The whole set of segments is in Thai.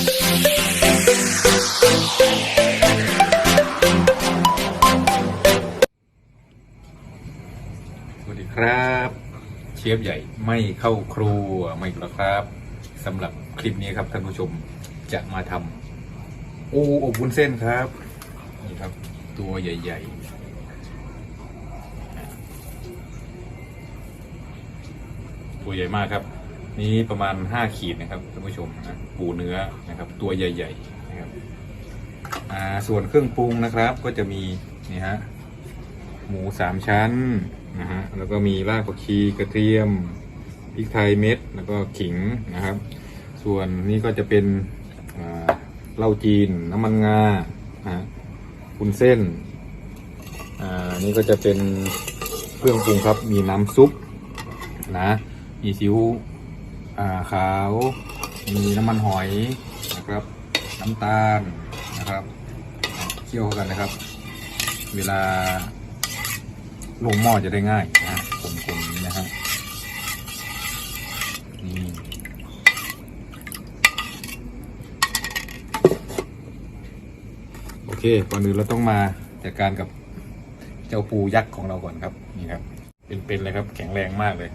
สวัสดีครับ เชฟใหญ่ไม่เข้าครัวไม่อีกแล้วครับสำหรับคลิปนี้ครับท่านผู้ชมจะมาทำโอ้อบวุ้นเส้นครับนี่ครับ ตัวใหญ่ ๆตัวใหญ่มากครับ นี้ประมาณ 5 ขีดนะครับท่านผู้ชมนะปูเนื้อนะครับ ตัวใหญ่ ๆ นะครับอ่าส่วนเครื่องปรุงนะครับก็จะมีนี่ฮะหมูสามชั้นนะฮะแล้วก็มีรากผักชีกระเทียมพริกไทยเม็ด แล้วก็ขิงนะครับ ส่วนนี้ก็จะเป็นเหล้าจีนน้ำมันงาฮะคุนเส้นอ่านี่ก็จะเป็นเครื่องปรุงครับมีน้ำซุปนะมีซีอิ๊ว ขาว มีน้ำมันหอยนะครับ น้ำตาลนะครับเคี่ยวเขากันนะครับ เวลาลงหม้อจะได้ง่ายนะกลมๆนี้นะฮะนี่โอเคก่อนอื่นเราต้องมาจัดการกับเจ้าปูยักษ์ของเราก่อนครับนี่ครับ เป็นๆเลยครับ แข็งแรงมากเลย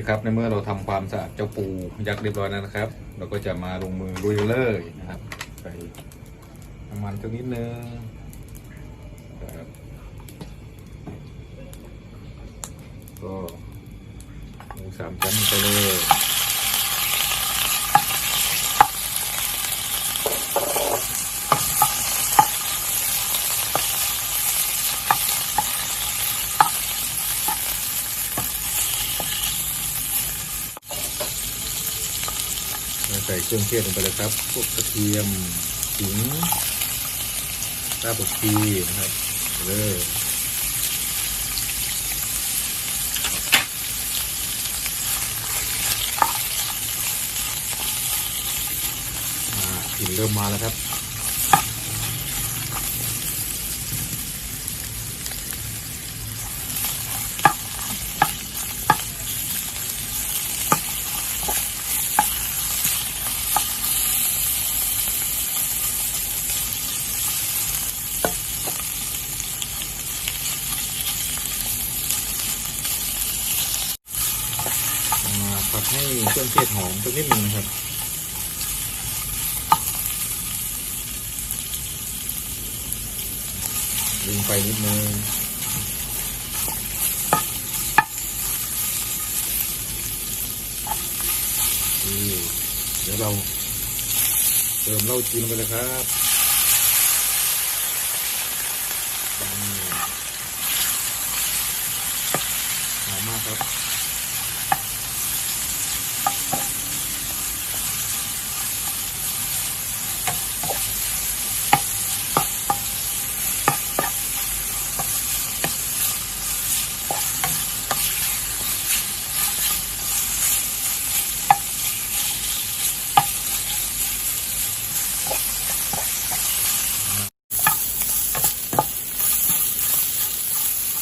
คครับในเมื่อเราทำความสะอาดเจ้าปูยักษ์เรียบร้อยแล้วนะครับ เราก็จะมาลงมือลุยกันเลยนะครับใส่น้ำมันสักนิดนึงครับก็หมูสามชั้นไปเลย รื่องเทศลงไปเลยครับ พวกกระเทียมขิงรากผักชีนะครับเลยอ่ากลิ่นเริ่มมาแล้วครับ อ่าผัดให้ เครื่องเทศหอมสักนิดนึงนะครับดึงไฟนิดนึงนี่เดี๋ยวเราเติมเหล้าจีนไปเลยครับหอมมากครับ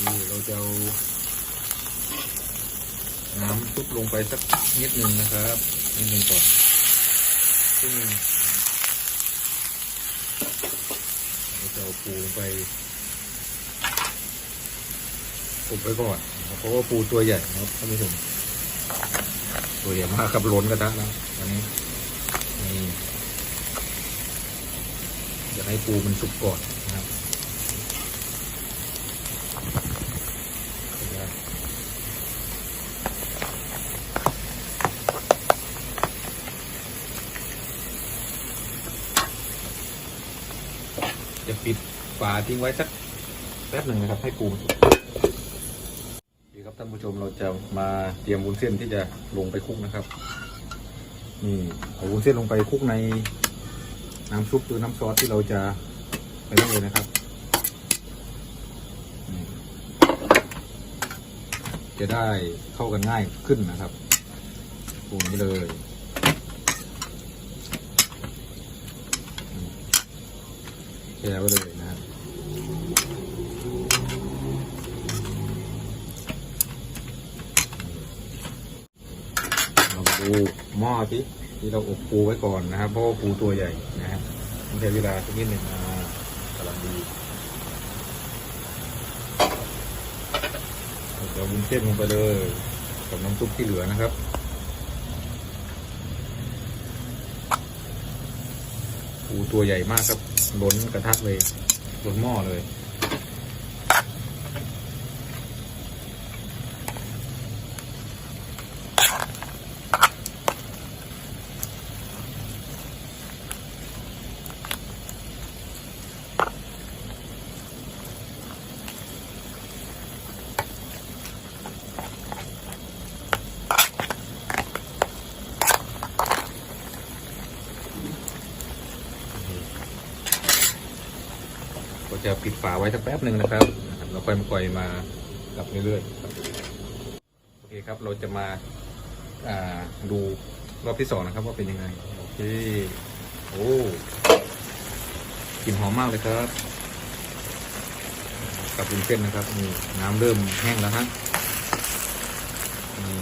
นี่เราจะเอาน้ำซุปลงไปสักนิดหนึ่งนะครับนิดหนึ่งก่อนซึ่งเราจะเอาปูลงไปอบไว้ก่อนเพราะว่าปูตัวใหญ่นะครับท่านผู้ชมตัวใหญ่มากครับล้นกระทะแล้วอันนี้นี่จะให้ปูมันสุกก่อนนะครับ จะปิด ฝาทิ้งไว้สักแป๊บหนึ่งนะครับ ให้ปูนสุกดีครับท่านผู้ชมเราจะมาเตรียมวุ้นเส้นที่จะลงไปคลุกนะครับ นี่เอาวุ้นเส้นลงไปคลุกในน้ำซุปหรือน้ำซอสที่เราจะไปได้เลยนะครับจะได้เข้ากันง่ายขึ้นนะครับปูนไปเลยแชร์ไว้เลยนะครับ ปูหม้อที่ที่เราอบปูไว้ก่อนนะครับเพราะว่าปูตัวใหญ่นะฮะใช้เวลาสักนิดหนึ่งอ่ากำลังดีเราวุ้นเส้นลงไปเลยกับน้ำซุปที่เหลือนะครับปูตัวใหญ่มากครับล้นกระทะเลยล้นหม้อเลย ก็จะปิดฝาไว้สักแป๊บหนึ่งนะครับ เราค่อยมาปล่อยมากับเรื่อยๆโอเคครับเราจะมาดูรอบที่สองนะครับว่าเป็นยังไงโอเคโอ้กลิ่นหอมมากเลยครับ กับวุ้นเส้นนะครับนี่น้ำเริ่มแห้งแล้วฮะนี่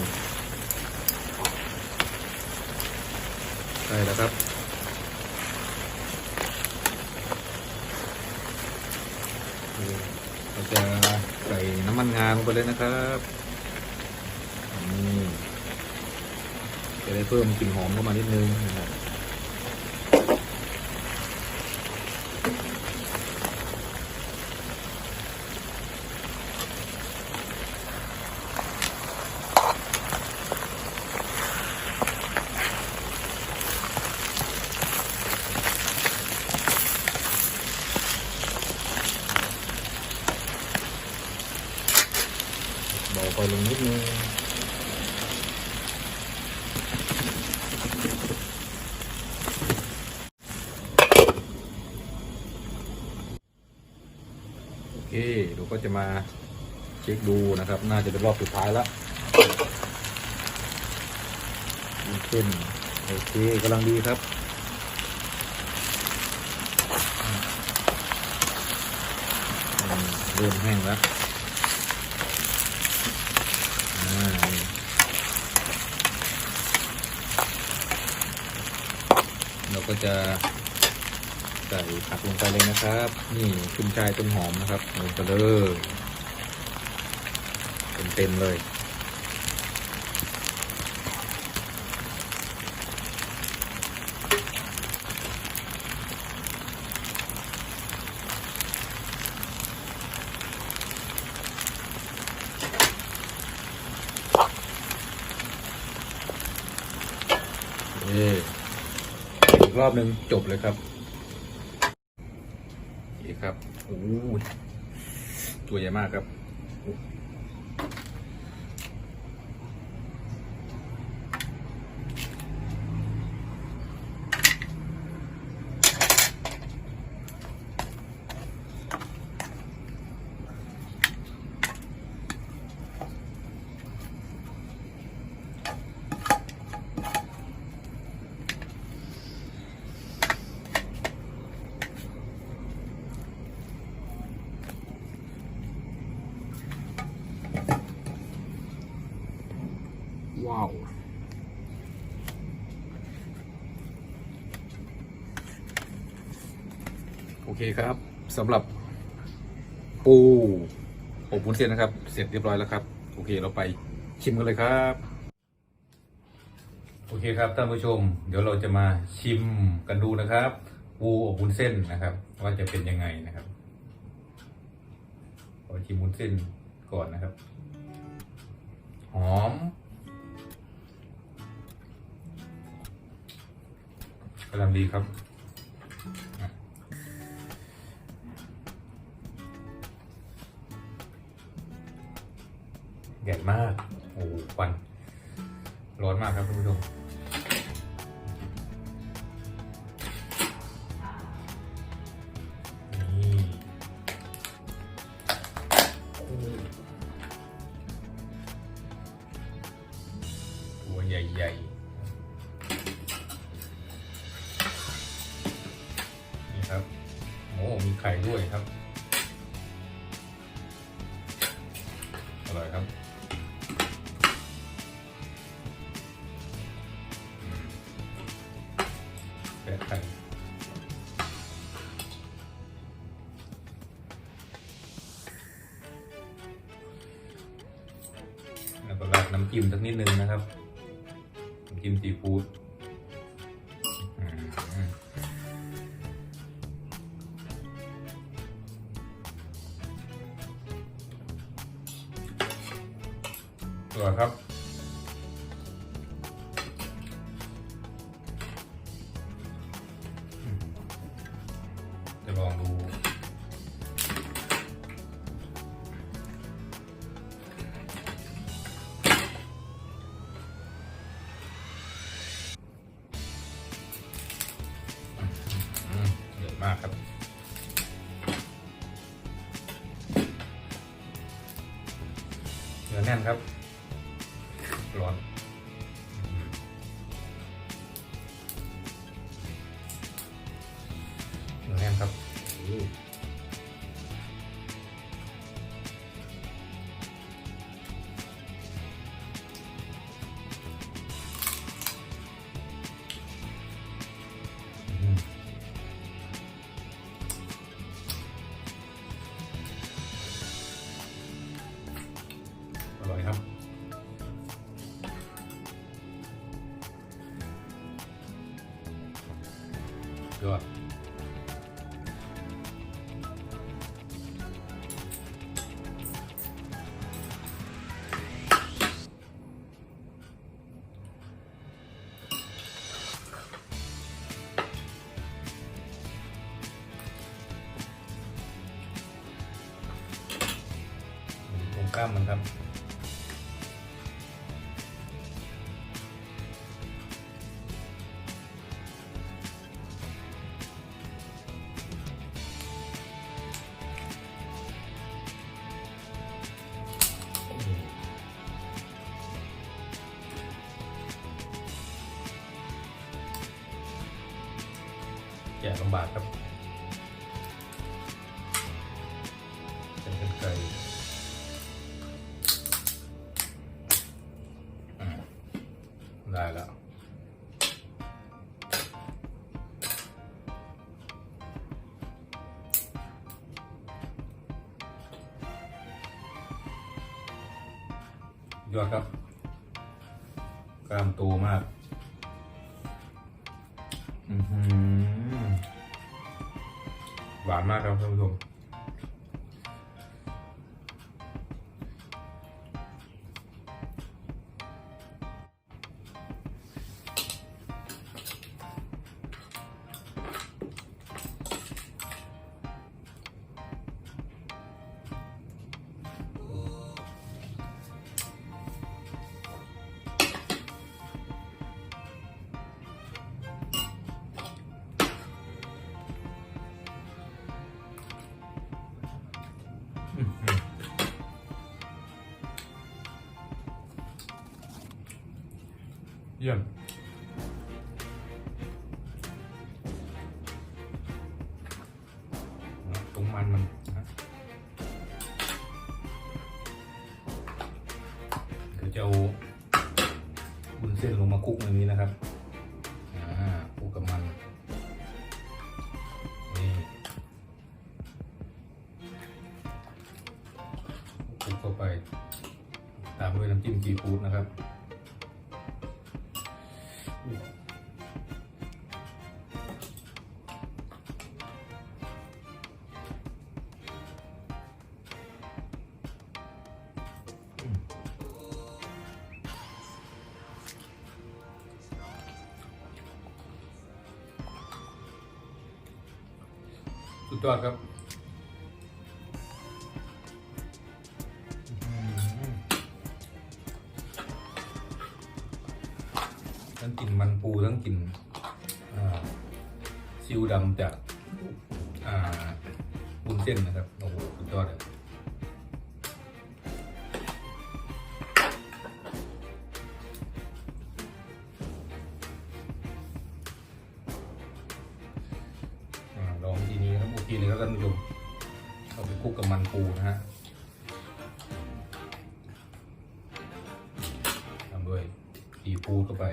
ใช่แล้วครับ เราจะใส่น้ำมันงาลงไปเลยนะครับนี่จะได้เพิ่มกลิ่นหอมเข้ามานิดนึงนะครับ บาไฟลงนิดนึงโอเคเราก็จะมาเช็คดูนะครับ น่าจะเป็นรอบสุดท้ายแล้ววุ้นเส้นโอเคกำลังดีครับเริ่มแห้งแล้ว อ่านี่เรา ก็จะใส่ผักลงไปเลยนะครับ นี่ขึ้นชายต้นหอมนะครับลงไปเลยเต็มๆเลยเออ กรอบหนึ่งจบเลยครับนี่ครับโอ้ยตัวใหญ่มากครับ ว้าว โอ เคครับสำหรับปูอบวุ้นเส้นนะครับ เสร็จเรียบร้อยแล้วครับ โอเคเราไปชิมกันเลยครับ โอเคครับท่านผู้ชม เดี๋ยวเราจะมาชิมกันดูนะครับ ปูอบวุ้นเส้นนะครับ ว่าจะเป็นยังไงนะครับขอชิมวุ้นเส้นก่อนนะครับ หอมกำลังดีครับ ใหญ่มาก โอ้ควัน ร้อนมากครับท่านผู้ชมนี่ตัวใหญ่ๆ นี่ครับโอ้มีไข่ด้วยครับ น้ำจิ้มสักนิดนึงนะครับน้ำจิ้มซีฟู้ด นื้อแน่นครับ ยอดตรงกล้ามมันครับ แกะลำบากครับเป็นกันไก่ หวานม เยี่ยมตรงมันมันนะเดี๋ยวจะเอาบุนเส้นลงมาคลุกในนี้นะครับอ่าคลุกกับมัน นี่คลุกเข้าไป ตามด้วยน้ำจิ้มซีฟู้ดนะครับ ทั้งกลิ่นมันปูทั้งกลิ่นซิวดำจากบุนเส้นนะครับโอ้โหสุดยอดเลยลองทีนี้ครับโอเคเลยครับท่านผู้ชมเอาไปคลุกกับมันปูนะฮะทำด้วยซีฟู้ดเข้าไป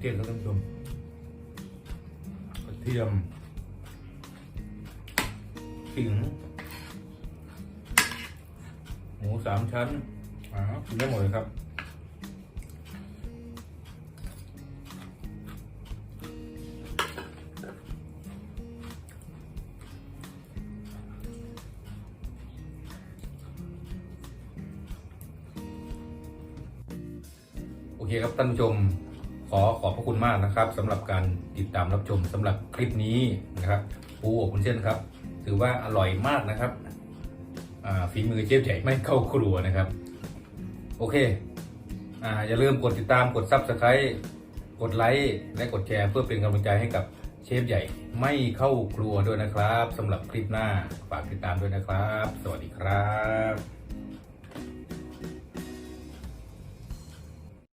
เทศครับท่านผู้ชมกระเทียมขิงหมูสามชั้นอ่ากินได้หมดเลยครับโอเคครับท่านผู้ชม ขอขอบพระคุณมากนะครับสำหรับการติดตามรับชมสำหรับคลิปนี้นะครับปูอบคุณเช่นครับ ถือว่าอร่อยมากนะครับฝีมือเชฟใหญ่ไม่เข้าครัวนะครับ โอเคออย่าลืมกดติดตามกด Subscribe กดไลค์และกดแชร์เพื่อเป็นกำลังใจให้กับเชฟใหญ่ไม่เข้าครัวด้วยนะครับสำหรับคลิปหน้าฝากติดตามด้วยนะครับ สวัสดีครับ